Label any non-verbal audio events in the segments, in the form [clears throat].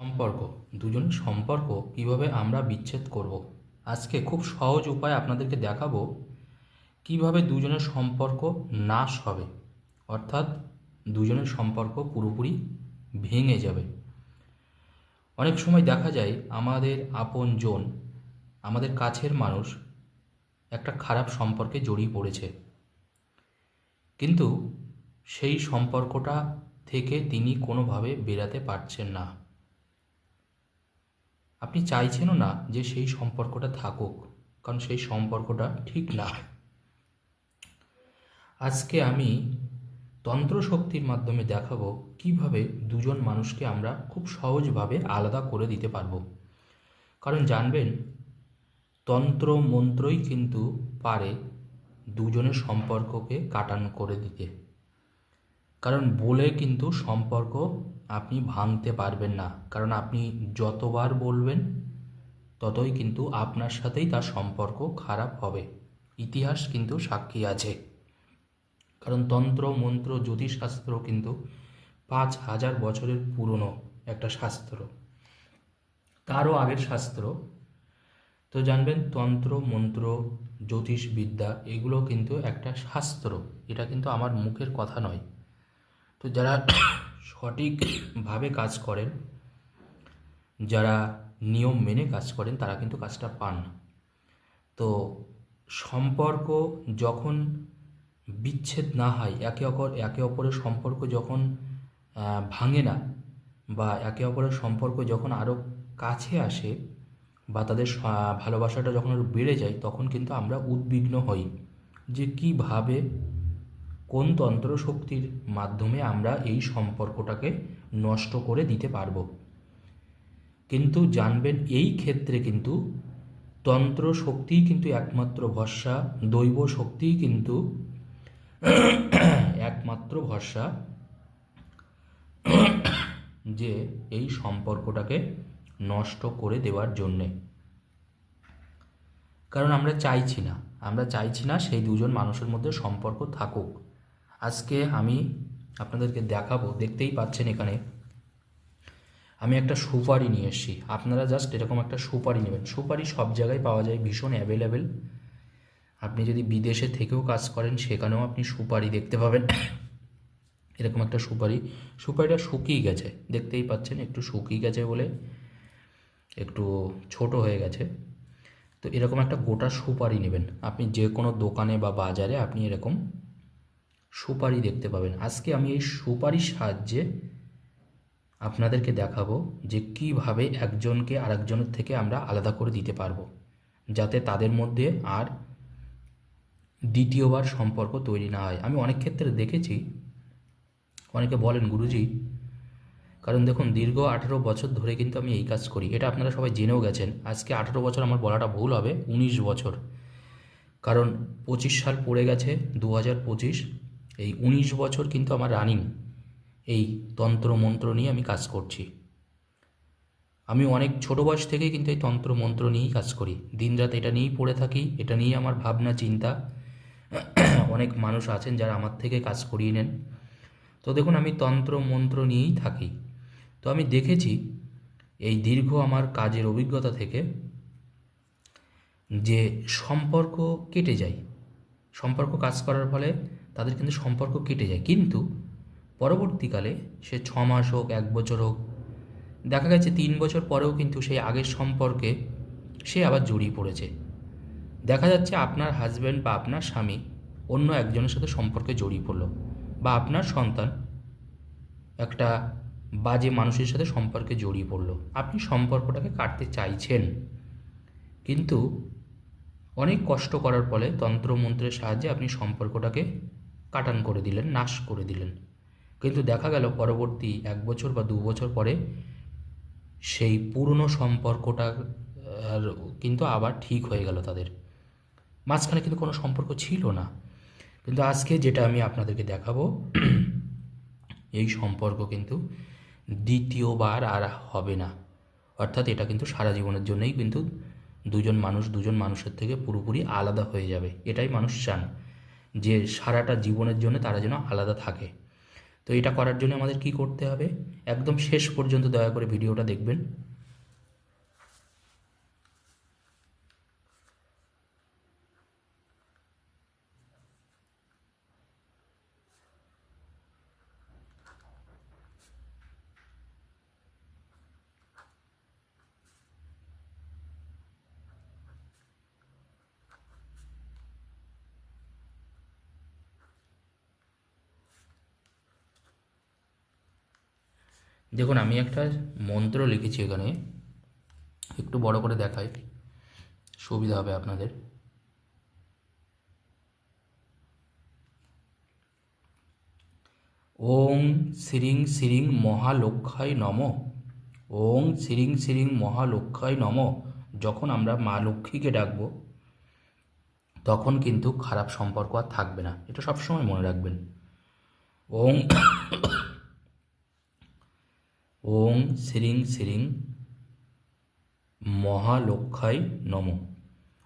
সম্পর্ক, দুজনের সম্পর্ক কীভাবে আমরা বিচ্ছেদ করব? আজকে খুব সহজ উপায় আপনাদেরকে দেখাবো কীভাবে দুজনের সম্পর্ক নাশ হবে। অর্থাৎ দুজনের সম্পর্ক পুরোপুরি ভেঙে যাবে। অনেক সময় দেখা যায় আমাদের আপনজন আমাদের কাছের মানুষ একটা খারাপ সম্পর্কে জড়িয়ে পড়েছে। কিন্তু সেই সম্পর্কটা থেকে তিনি কোনোভাবে বেরাতে পারছেন না। আপনি চাইছেনও না যে সেই সম্পর্কটা থাকুক, কারণ সেই সম্পর্কটা ঠিক না। আজকে আমি তন্ত্র শক্তির মাধ্যমে দেখাবো কীভাবে দুজন মানুষকে আমরা খুব সহজভাবে আলাদা করে দিতে পারব। কারণ জানবেন, তন্ত্র মন্ত্রই কিন্তু পারে দুজনের সম্পর্ককে কাটান করে দিতে। কারণ বলে কিন্তু সম্পর্ক আপনি ভাঙতে পারবেন না। কারণ আপনি যতবার বলবেন, ততই কিন্তু আপনার সাথেই তার সম্পর্ক খারাপ হবে। ইতিহাস কিন্তু সাক্ষী আছে। কারণ তন্ত্র, মন্ত্র, জ্যোতিষশাস্ত্র কিন্তু পাঁচ হাজার বছরের পুরনো একটা শাস্ত্র। তারও আগের শাস্ত্র। তো জানবেন, তন্ত্র, মন্ত্র, জ্যোতিষবিদ্যা, এগুলো কিন্তু একটা শাস্ত্র। এটা কিন্তু আমার মুখের কথা নয়। তো যারা সঠিকভাবে কাজ করেন, যারা নিয়ম মেনে কাজ করেন, তারা কিন্তু কাজটা পান। তো সম্পর্ক যখন বিচ্ছেদ না হয়, একে অপর, একে অপরের সম্পর্ক যখন ভাঙে না বা একে অপরের সম্পর্ক যখন আরও কাছে আসে বা তাদের ভালোবাসাটা যখন আরও বেড়ে যায়, তখন কিন্তু আমরা উদ্বিগ্ন হই যে কীভাবে কোন তন্ত্র শক্তির মাধ্যমে আমরা এই সম্পর্কটাকে নষ্ট করে দিতে পারব? কিন্তু জানবেন এই ক্ষেত্রে কিন্তু তন্ত্র শক্তিই কিন্তু একমাত্র ভরসা দৈব শক্তিই কিন্তু [coughs] একমাত্র ভরসা [coughs] যে এই সম্পর্কটাকে নষ্ট করে দেওয়ার জন্যে। কারণ আমরা চাইছি না, আমরা চাইছি না সেই দুজন মানুষের মধ্যে সম্পর্ক থাকুক। আজকে আমি আপনাদেরকে দেখাবো, দেখতেই পাচ্ছেন এখানে। আমি একটা সুপারি নিয়ে এসেছি। আপনারা জাস্ট এরকম একটা সুপারি নেবেন। সুপারি সব জায়গায় পাওয়া যায়, ভীষণ অ্যাভেলেবেল আপনি যদি বিদেশে থেকেও কাজ করেন, সেখানেও আপনি সুপারি দেখতে পাবেন। [coughs] এরকম একটা সুপারি। সুপারিটা শুকিয়ে গেছে। দেখতেই পাচ্ছেন, একটু শুকিয়ে গেছে বলে একটু ছোট হয়ে গেছে। তো এরকম একটা গোটা সুপারি নেবেন। আপনি যে কোনো দোকানে বা বাজারে আপনি এরকম সুপারি দেখতে পাবেন। আজকে আমি এই সুপারির সাহায্যে আপনাদেরকে দেখাবো যে কীভাবে একজনকে আরেকজনের থেকে আমরা আলাদা করে দিতে পারব, যাতে তাদের মধ্যে আর দ্বিতীয়বার সম্পর্ক তৈরি না হয়। আমি অনেক ক্ষেত্রে দেখেছি, অনেকে বলেন, গুরুজি, কারণ দেখুন, দীর্ঘ আঠেরো বছর ধরে কিন্তু আমি এই কাজ করি। এটা আপনারা সবাই জেনেও গেছেন। আজকে আঠেরো বছর আমার বলাটা ভুল হবে, উনিশ বছর। কারণ পঁচিশ সাল পড়ে গেছে, দু হাজার পঁচিশ। এই উনিশ বছর কিন্তু আমার রানিং এই তন্ত্র মন্ত্র নিয়ে আমি কাজ করছি। আমি অনেক ছোট বয়স থেকেই কিন্তু এই তন্ত্র মন্ত্র নিয়েই কাজ করি। দিনরাত এটা নিয়েই পড়ে থাকি, এটা নিয়ে আমার ভাবনা, চিন্তা। [clears throat] অনেক মানুষ আছেন যারা আমার থেকে কাজ করিয়ে নেন। তো দেখুন, আমি তন্ত্র মন্ত্র নিয়েই থাকি। তো আমি দেখেছি এই দীর্ঘ আমার কাজের অভিজ্ঞতা থেকে যে সম্পর্ক কেটে যায়। সম্পর্ক কাজ করার ফলে তাদের কিন্তু সম্পর্ক কেটে যায়। কিন্তু পরবর্তীকালে সে ছ মাস হোক, এক বছর হোক, দেখা গেছে তিন বছর পরেও কিন্তু সেই আগের সম্পর্কে সে আবার জড়িয়ে পড়েছে। দেখা যাচ্ছে আপনার হাজব্যান্ড বা আপনার স্বামী অন্য একজনের সাথে সম্পর্কে জড়িয়ে পড়ল বা আপনার সন্তান একটা বাজে মানুষের সাথে সম্পর্কে জড়িয়ে পড়ল। আপনি সম্পর্কটাকে কাটতে চাইছেন। কিন্তু অনেক কষ্ট করার ফলে তন্ত্রমন্ত্রের সাহায্যে আপনি সম্পর্কটাকে কাটান করে দিলেন, নাশ করে দিলেন। কিন্তু দেখা গেল পরবর্তী এক বছর বা দু বছর পরে সেই পুরনো সম্পর্কটা কিন্তু আবার ঠিক হয়ে গেল তাদের। মাঝখানে কিন্তু কোনো সম্পর্ক ছিল না। কিন্তু আজকে যেটা আমি আপনাদেরকে দেখাবো, এই সম্পর্ক কিন্তু দ্বিতীয়বার আর হবে না। অর্থাৎ এটা কিন্তু সারা জীবনের জন্যই কিন্তু দুজন মানুষ দুজন মানুষের থেকে পুরোপুরি আলাদা হয়ে যাবে, এটাই মানুষ চান। যে সারাটা জীবনের জন্য তারা যেন আলাদা থাকে। তো এটা করার জন্য আমাদের কি করতে হবে? একদম শেষ পর্যন্ত দয়া করে ভিডিওটা দেখবেন। দেখুন, আমি একটা মন্ত্র লিখেছি এখানে। একটু বড় করে দেখাই। সুবিধা হবে আপনাদের। ওং শ্রীং শ্রীং মহালক্ষায় নম। ওং শ্রীং শ্রীং মহালক্ষায় নম। যখন আমরা মা লক্ষ্মীকে ডাকবো, তখন কিন্তু খারাপ সম্পর্ক আর থাকবে না। এটা সবসময় মনে রাখবেন। ওং ওং শ্রীং শ্রীং মহালক্ষায় নম।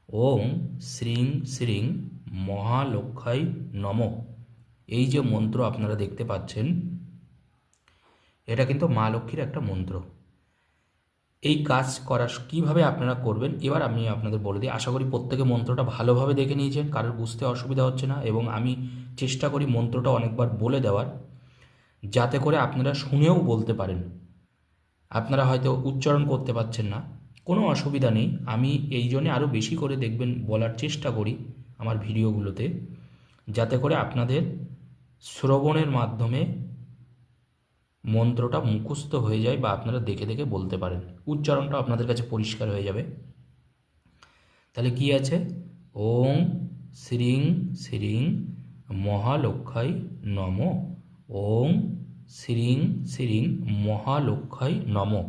ওং শ্রীং শ্রীং মহালক্ষায় নম। এই যে মন্ত্র আপনারা দেখতে পাচ্ছেন, এটা কিন্তু মা লক্ষ্মীর একটা মন্ত্র। এই কাজ করা কীভাবে আপনারা করবেন, এবার আমি আপনাদের বলে দিই। আশা করি প্রত্যেকে মন্ত্রটা ভালোভাবে দেখে নিয়েছেন, কারোর বুঝতে অসুবিধা হচ্ছে না, এবং আমি চেষ্টা করি মন্ত্রটা অনেকবার বলে দেওয়ার, যাতে করে আপনারা শুনেও বলতে পারেন। আপনারা হয়তো উচ্চারণ করতে পারছেন না। কোনো অসুবিধা নেই। আমি এই জন্যে আরও বেশি করে দেখবেন বলার চেষ্টা করি আমার ভিডিওগুলোতে, যাতে করে আপনাদের শ্রবণের মাধ্যমে মন্ত্রটা মুখস্থ হয়ে যায় বা আপনারা দেখে দেখে বলতে পারেন। উচ্চারণটা আপনাদের কাছে পরিষ্কার হয়ে যাবে। তাহলে কি আছে? ওং শ্রীং শ্রীং মহালক্ষায় নম। ওং শ্রীং শ্রীং মহালক্ষায় নমক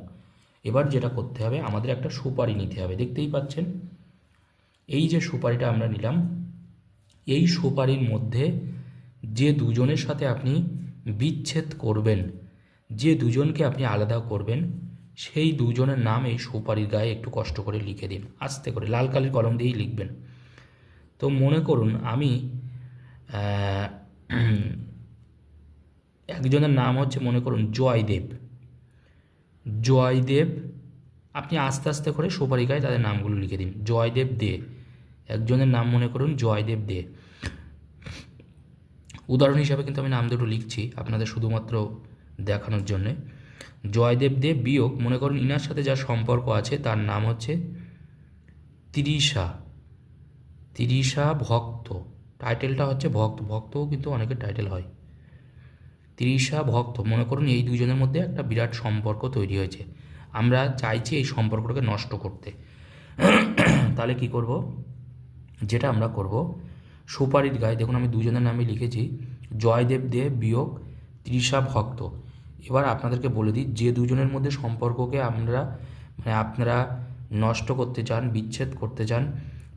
এবার যেটা করতে হবে, আমাদের একটা সুপারি নিতে হবে, দেখতেই পাচ্ছেন? এই যে সুপারিটা আমরা নিলাম, এই সুপারির মধ্যে যে দুজনের সাথে আপনি বিচ্ছেদ করবেন, যে দুজনকে আপনি আলাদা করবেন, সেই দুজনের নাম এই সুপারির গায়ে একটু কষ্ট করে লিখে দিন, আস্তে করে, লাল কালির কলম দিয়েই লিখবেন। তো মনে করুন, আমি একজনের নাম হচ্ছে, মনে করুন, জয়দেব। জয়দেব, আপনি আস্তে আস্তে করে সুপারি গায়ে তাদের নামগুলো লিখে দিন। জয়দেব দে। একজনের নাম, মনে করুন, জয়দেব দে। উদাহরণ হিসাবে কিন্তু আমি নাম দুটো লিখছি আপনাদের শুধুমাত্র দেখানোর জন্যে। জয়দেব দেব বিয়োগ, মনে করুন, ইনার সাথে যার সম্পর্ক আছে, তার নাম হচ্ছে তিরিশা। তিরিশা ভক্ত। টাইটেলটা হচ্ছে ভক্ত। ভক্তও কিন্তু অনেকের টাইটেল হয়। তিরিশা ভক্ত, মনে করুন এই দুজনের মধ্যে একটা বিরাট সম্পর্ক তৈরি হয়েছে। আমরা চাইছি এই সম্পর্কটাকে নষ্ট করতে। তাহলে কি করব? যেটা আমরা করব, সুপারির গায়ে, দেখুন আমি দুজনের নামে লিখেছি, জয়দেব দে বিয়োগ তৃষা ভক্ত। এবার আপনাদেরকে বলে দিই, যে দুজনের মধ্যে সম্পর্ককে আমরা মানে আপনারা নষ্ট করতে চান, বিচ্ছেদ করতে চান,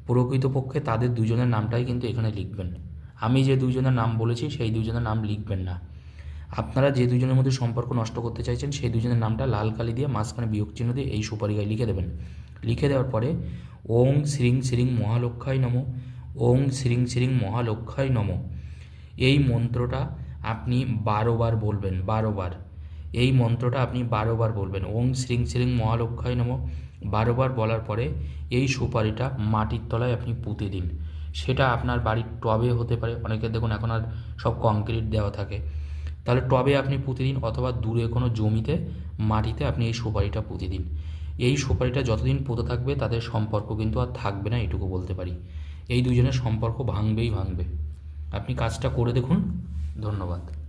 প্রকৃতপক্ষে তাদের দুজনের নামটাই কিন্তু এখানে লিখবেন। আমি যে দুজনের নাম বলেছি, সেই দুজনের নাম লিখবেন না। আপনারা যে দুজনের মধ্যে সম্পর্ক নষ্ট করতে চাইছেন, সেই দুজনের নামটা লাল কালি দিয়ে মাঝখানে বিয়োগ চিহ্ন দিয়ে এই সুপারি গায়ে লিখে দেবেন। লিখে দেওয়ার পরে, ওং শ্রীং শ্রীং মহালক্ষায় নম, ওং শ্রীং শ্রীং মহালক্ষায় নম। এই মন্ত্রটা আপনি বারোবার বলবেন, বারোবার। এই মন্ত্রটা আপনি বারোবার বলবেন, ওং শ্রীং শ্রীং মহালক্ষায় নম। বারোবার বলার পরে এই সুপারিটা মাটির তলায় আপনি পুঁতে দিন। সেটা আপনার বাড়ির টবে হতে পারে, অনেকে দেখুন এখন আর সব কংক্রিট দেওয়া থাকে। তাহলে টবে আপনি প্রতিদিন দিন অথবা দূরে কোনো জমিতে, মাটিতে আপনি এই সুপারিটা পুঁতে দিন এই সুপারিটা যতদিন পুঁতে থাকবে, তাদের সম্পর্ক কিন্তু আর থাকবে না, এটুকু বলতে পারি। এই দুজনের সম্পর্ক ভাঙবেই ভাঙবে। আপনি কাজটা করে দেখুন। ধন্যবাদ।